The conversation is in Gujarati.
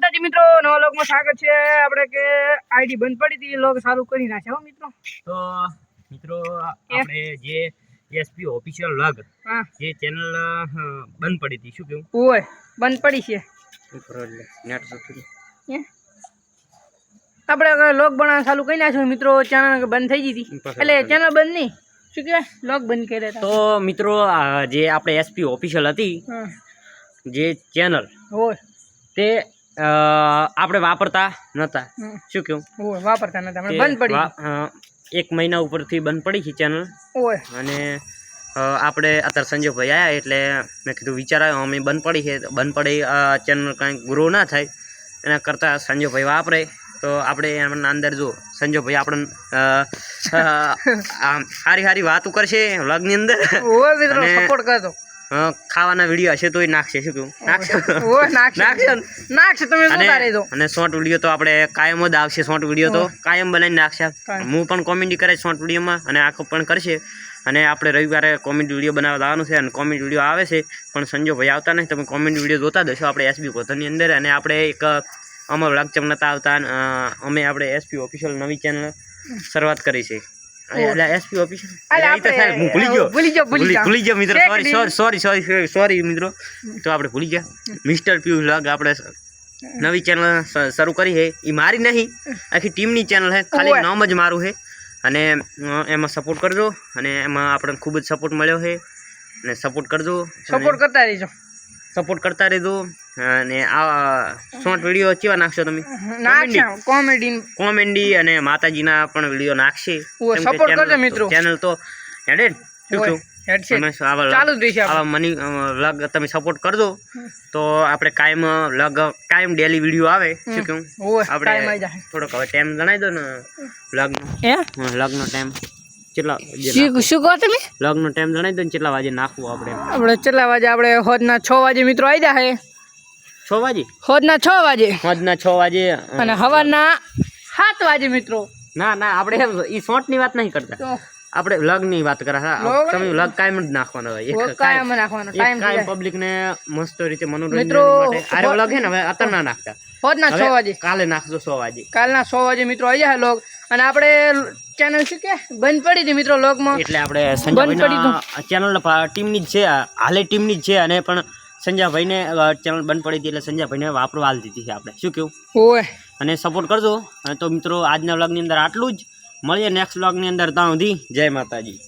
માતાજી મિત્રો નવા લોકમાં સ્વાગત છે. આપણે કે આઈડી બંધ પડી હતી લોક સારું કરી નાખે હો મિત્રો. તો મિત્રો આપણે જે એસપી ઓફિશિયલ લોગ જે ચેનલ બંધ પડી હતી શું કેવું? ઓય બંધ પડી છે. નેટ હે? આપણે લોક બનાવવાનું ચાલુ કરી નાખ્યું મિત્રો ચેનલ બંધ થઈ ગઈ હતી. એટલે ચેનલ બંધ નહીં. શું કહેવાય? લોક બંધ કર્યા તો મિત્રો આ જે આપણે એસપી ઓફિશિયલ હતી જે ચેનલ હોય તે આપણે વાપરતા નહોતા શું કેવું વાપરતા નતા બંધ પડી. એક મહિના ઉપરથી બંધ પડી છે ચેનલ અને આપણે અત્યારે સંજયભાઈ આવ્યા એટલે મેં કીધું વિચાર આવ્યો અમે બંધ પડી છે બંધ પડી ચેનલ કાંઈક ગ્રો ના થાય. એના કરતાં સંજયભાઈ વાપરે. તો આપણે એમના અંદર જો સંજયભાઈ આપણને સારી સારી વાતો કરશે વ્લોગની અંદર. સપોર્ટ કરજો. અ, ખાવાના વીડિયો હશે તોય નાખશે. શું કહ્યું નાખશે? ઓ નાખશે. નાખશે? નાખશે તમે જોતા રહેજો. અને શોર્ટ વીડિયો તો આપણે કાયમ જ આવશે શોર્ટ વીડિયો તો કાયમ બનાવીને નાખશે. હું પણ કોમેડી કરે શોર્ટ વિડીયોમાં અને આખો પણ કરશે. અને આપણે રવિવારે કોમેડી વીડિયો બનાવવા આવવાનું છે અને કોમેડી વીડિયો આવે છે પણ સંજોભાઈ આવતા નહીં તમે કોમેડી વીડિયો જોતા જશો આપણે એસબી કોથરની અંદર. અને આપણે એક અમર લાગચમ નતા આવતા અમે આપણે એસપી ઓફિશિયલ નવી ચેનલ શરૂઆત કરી છે. એસપી હું ભૂલી ગયો ભૂલી ગયો, ભૂલી ગયો. મિત્રો. સોરી સોરી સોરી સોરી મિત્રો તો આપણે ભૂલી ગયા મિસ્ટર પિયુષ લાગ આપણે નવી ચેનલ શરૂ કરી છે એ મારી નહીં આખી ટીમની ચેનલ છે ખાલી નામ જ મારું છે અને એમાં સપોર્ટ કરજો અને એમાં આપણને ખૂબ જ સપોર્ટ મળ્યો છે અને સપોર્ટ કરજો સપોર્ટ કરતા રહેજો સપોર્ટ કરતા રહેજો. અને આ શોર્ટ વીડિયો કેવા નાખશો તમે? કોમેડી કોમેડી અને માતાજીના પણ વીડિયો નાખશે. channel કરજો મિત્રો. ચેનલ તો હેડે? તમે સપોર્ટ કરજો. તો આપણે કાયમ લગ કાયમ ડેલી વીડિયો આવે. શું કેવું ઓય ટાઈમ આવી આપણે થોડોક હવે ટાઈમ જણાવી દો ને લગ્ન હે? ટાઈમ કેટલા શું કહો તમે? નાખવું? ટાઈમ જણાવી દો ને કેટલા વાગે નાખવું આપણે. આપણે કેટલા વાગે આપણે હોદના છ વાગે મિત્રો આવી જાય છ વાગે? હોદના છ વાગે. સાંજના છ વાગે અને સવારના સાત વાગે મિત્રો. ના ના આપણે એ શોર્ટની વાત નહીં કરતા. આપણે લગની વાત કરે? તમે લગ કાયમ જ નાખવાનો હોય. કાયમ નાખવાનો ટાઈમ કાયમ પબ્લિક ને મસ્ત રીતે મનોરંજન મિત્રો, આરે લગ હે ને હવે અત્યારે ના નાખતા. હોદના છ વાગે. કાલે નાખજો સો વાગે. કાલના સો વાગે મિત્રો આવી જાય લોગ. અને આપણે ચેનલ શું કે? બંધ પડી હતી મિત્રો લોકમાં એટલે આપણે બંધ સંજયભાઈ ચેનલ ટીમની જ છે હાલે ટીમની જ છે અને પણ સંજયભાઈને ચેનલ બંધ પડી હતી એટલે સંજયભાઈને વાપરવા હાલ દીધી છે આપણે. શું કેવું ઓય. અને સપોર્ટ કરજો. અને તો મિત્રો આજના વ્લોગની અંદર આટલું જ. મળીએ નેક્સ્ટ વ્લોગની અંદર ત્યાં સુધી. જય માતાજી.